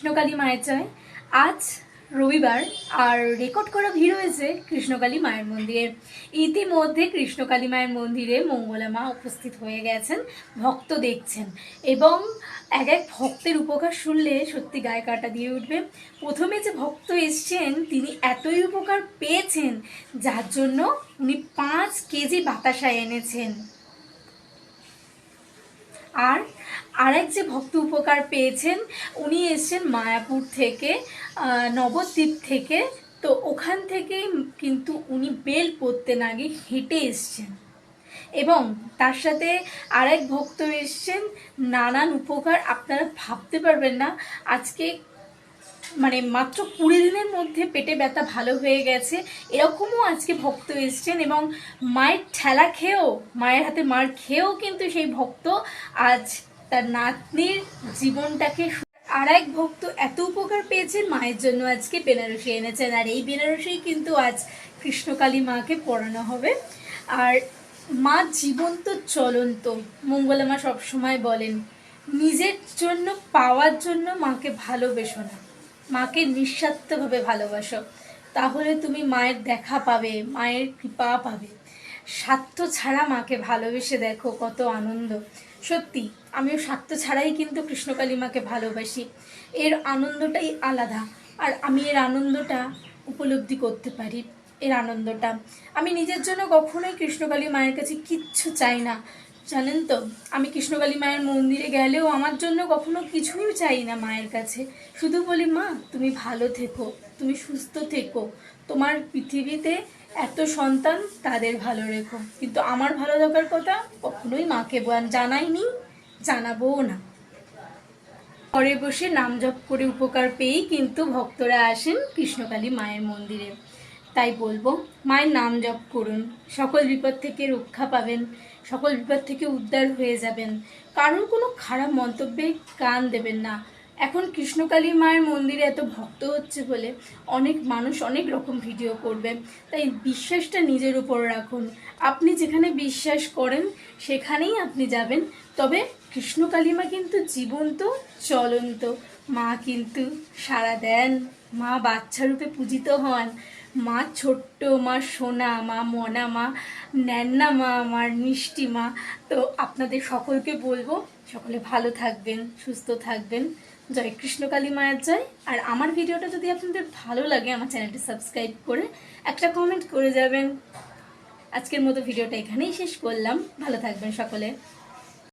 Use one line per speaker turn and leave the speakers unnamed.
কৃষ্ণকালী মায়ের জয় আজ রবিবার আর রেকর্ড করা ভিড় হয়েছে কৃষ্ণকালী মায়ের মন্দিরে। ইতিমধ্যে কৃষ্ণকালী মায়ের মন্দিরে মঙ্গলা মা উপস্থিত হয়ে গেছেন, ভক্ত দেখছেন এবং এক এক ভক্তের উপকার শুনলে সত্যি গায়ে কাটা দিয়ে উঠবে। প্রথমে যে ভক্ত এসছেন, তিনি এতই উপকার পেয়েছেন, যার জন্য উনি পাঁচ কেজি বাতাসা এনেছেন। আর আরেক যে ভক্ত উপকার পেয়েছেন, উনি এসেছেন মায়াপুর থেকে নবদ্বীপ থেকে। তো ওখান থেকে কিন্তু উনি বেল পড়তে না গিয়ে হেঁটে এসছেন। এবং তার সাথে আরেক ভক্ত এসছেন, নানান উপকার। আপনারা ভাবতে পারবেন না, আজকে মানে মাত্র কুড়ি দিনের মধ্যে পেটে ব্যথা ভালো হয়ে গেছে। এরকমও আজকে ভক্ত এসছেন এবং মায়ের ঠেলা খেয়েও, মায়ের হাতে মার খেয়েও কিন্তু সেই ভক্ত আজ তার নাতনির জীবনটাকে আর এক ভক্ত এত উপকার পেয়েছেন মায়ের জন্য আজকে বেনারসি এনেছেন। আর এই বেনারসি কিন্তু আজ কৃষ্ণকালী মাকে পড়ানো হবে। আর মা জীবন্ত চলন্ত, মঙ্গলা মা সবসময় বলেন, নিজের জন্য, পাওয়ার জন্য মাকে ভালোবেসো না। মাকে নিঃস্বার্থভাবে ভালোবাসো। তাহলে তুমি মায়ের দেখা পাবে, মায়ের কৃপা পাবে। স্বার্থ ছাড়া মাকে ভালোবেসে দেখো, কত আনন্দ। সত্যি, আমিও স্বার্থ ছাড়াই কিন্তু কৃষ্ণকালী মাকে ভালোবাসি। এর আনন্দটাই আলাদা, আর আমি এর আনন্দটা উপলব্ধি করতে পারি, এর আনন্দটা। আমি নিজের জন্য কখনোই কৃষ্ণকালী মায়ের কাছে কিচ্ছু চাই না। জানেন তো, আমি কৃষ্ণকালী মায়ের মন্দিরে গেলেও আমার জন্য কখনো কিছুই চাই না মায়ের কাছে। শুধু বলি, মা, তুমি ভালো থেকো, তুমি সুস্থ থেকো। তোমার পৃথিবীতে এত সন্তান, তাদের ভালো রেখো। কিন্তু আমার ভালো থাকার কথা কখনোই মাকে জানাইনি, জানাবোও না। ঘরে বসে নাম জপ করে উপকার পেয়েই কিন্তু ভক্তরা আসেন কৃষ্ণকালী মায়ের মন্দিরে। তাই বলব, মায়ের নাম জপ করুন। সকল বিপদ থেকে রক্ষা পাবেন, সকল বিপদ থেকে উদ্ধার হয়ে যাবেন। কারোর কোনো খারাপ মন্তব্যে কান দেবেন না। এখন কৃষ্ণকালী মায়ের মন্দিরে এত ভক্ত হচ্ছে বলে অনেক মানুষ অনেক রকম ভিডিও করবে। তাই বিশ্বাসটা নিজের উপর রাখুন। আপনি যেখানে বিশ্বাস করেন, সেখানেই আপনি যাবেন। তবে কৃষ্ণকালী মা কিন্তু জীবন্ত, চলন্ত। মা কিন্তু সারা দেন। মা বাচ্চা রূপে পূজিত হন। মা ছোট্ট, মা সোনা, মা মনা, মা ন্যান্না, মা আমার মিষ্টি মা। তো আপনাদের সকলকে বলব, সকলে ভালো থাকবেন, সুস্থ থাকবেন। জয় কৃষ্ণকালী মায়ের জয়। আর আমার ভিডিওটা যদি আপনাদের ভালো লাগে, আমার চ্যানেলটি সাবস্ক্রাইব করে একটা কমেন্ট করে যাবেন। আজকের মতো ভিডিওটা এখানেই শেষ করলাম। ভালো থাকবেন সকলে।